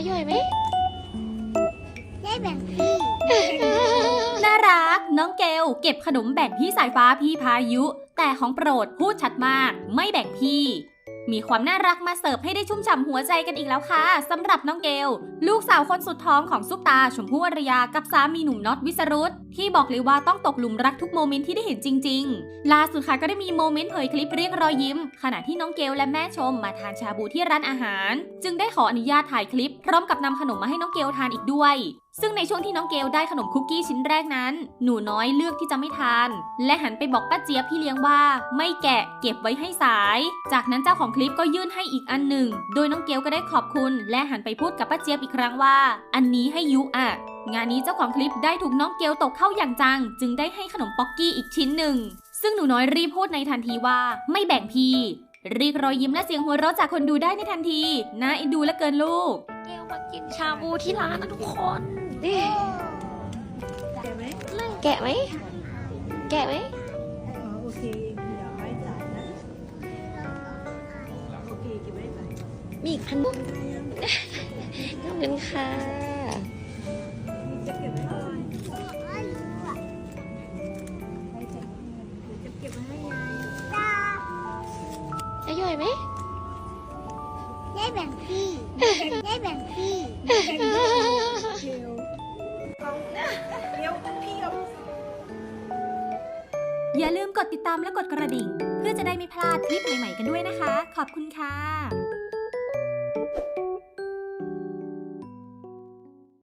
อร่อยไหมได้แบ่งพี่น่ารัก น้องเกลเก็บขนมแบ่งพี่สายฟ้าพี่พายุ แต่ของโปรดพูดชัดมาก ไม่แบ่งพี่ มีความน่ารักมาเสิร์ฟให้ได้ชุ่มฉ่ำหัวใจกันอีกแล้วค่ะสำหรับน้องเกล ลูกสาวคนสุดท้องของซุปตา ชมพู่อรยากับสามีหนุ่มน็อตวิสรุตที่บอกเลยว่าต้องตกหลุมรักทุกโมเมนต์ที่ได้เห็นจริง ๆ ล่าสุดค่ะก็ได้มีโมเมนต์เผยคลิปเรียกรอยยิ้ม ขณะที่น้องเกลและแม่ชมมาทานชาบูที่ร้านอาหาร จึงได้ขออนุญาตถ่ายคลิป พร้อมกับนำขนมมาให้น้องเกลทานอีกด้วย ซึ่งในช่วงที่น้องเกลได้ขนมคุกกี้ชิ้นแรกนั้น หนูน้อยเลือกที่จะไม่ทาน และหันไปบอกป้าเจี๊ยบพี่เลี้ยงว่า ไม่แกะเก็บไว้ให้สาย จากนั้นเจ้าของคลิปก็ยื่นให้อีกอันหนึ่ง โดยน้องเกลก็ได้ขอบคุณ และหันไปพูดกับป้าเจี๊ยบอีกครั้งว่า อันนี้ให้ยุอะงานนี้เจ้าของคลิปได้ถูกน้องเกลตกเข้าอย่างจัง จึงได้ให้ขนมป๊อกกี้อีกชิ้นหนึ่ง ซึ่งหนูน้อยรีบพูดในทันทีว่า ไม่แบ่งพี่เรียกรอยยิ้มและเสียงหัวเราะจากคนดูได้ในทันทีน่าเอ็นดูเหลือเกินลูก กลมากินชาบูที่ร้านนะทุกคนนี่แก่ไหมแกะไหมแกะไหมอ๋อโอเคเดี๋ยวไม่จ่ายนะโอเคเก็บไว้จ่ายมีอีกพันบุกขอบคุณค่ะจะเก็บไว้เท่าไหร่จะเก็บไว้ให้ยายอร่อยไหมได้ แบ่งพี่ ได้แบ่งพี่เดียวเดี๋ยวพี่เอาอย่าลืมกดติดตามและกดกระดิ่ง เพื่อจะได้ไม่พลาดคลิปใหม่ๆกันด้วยนะคะ ขอบคุณค่ะ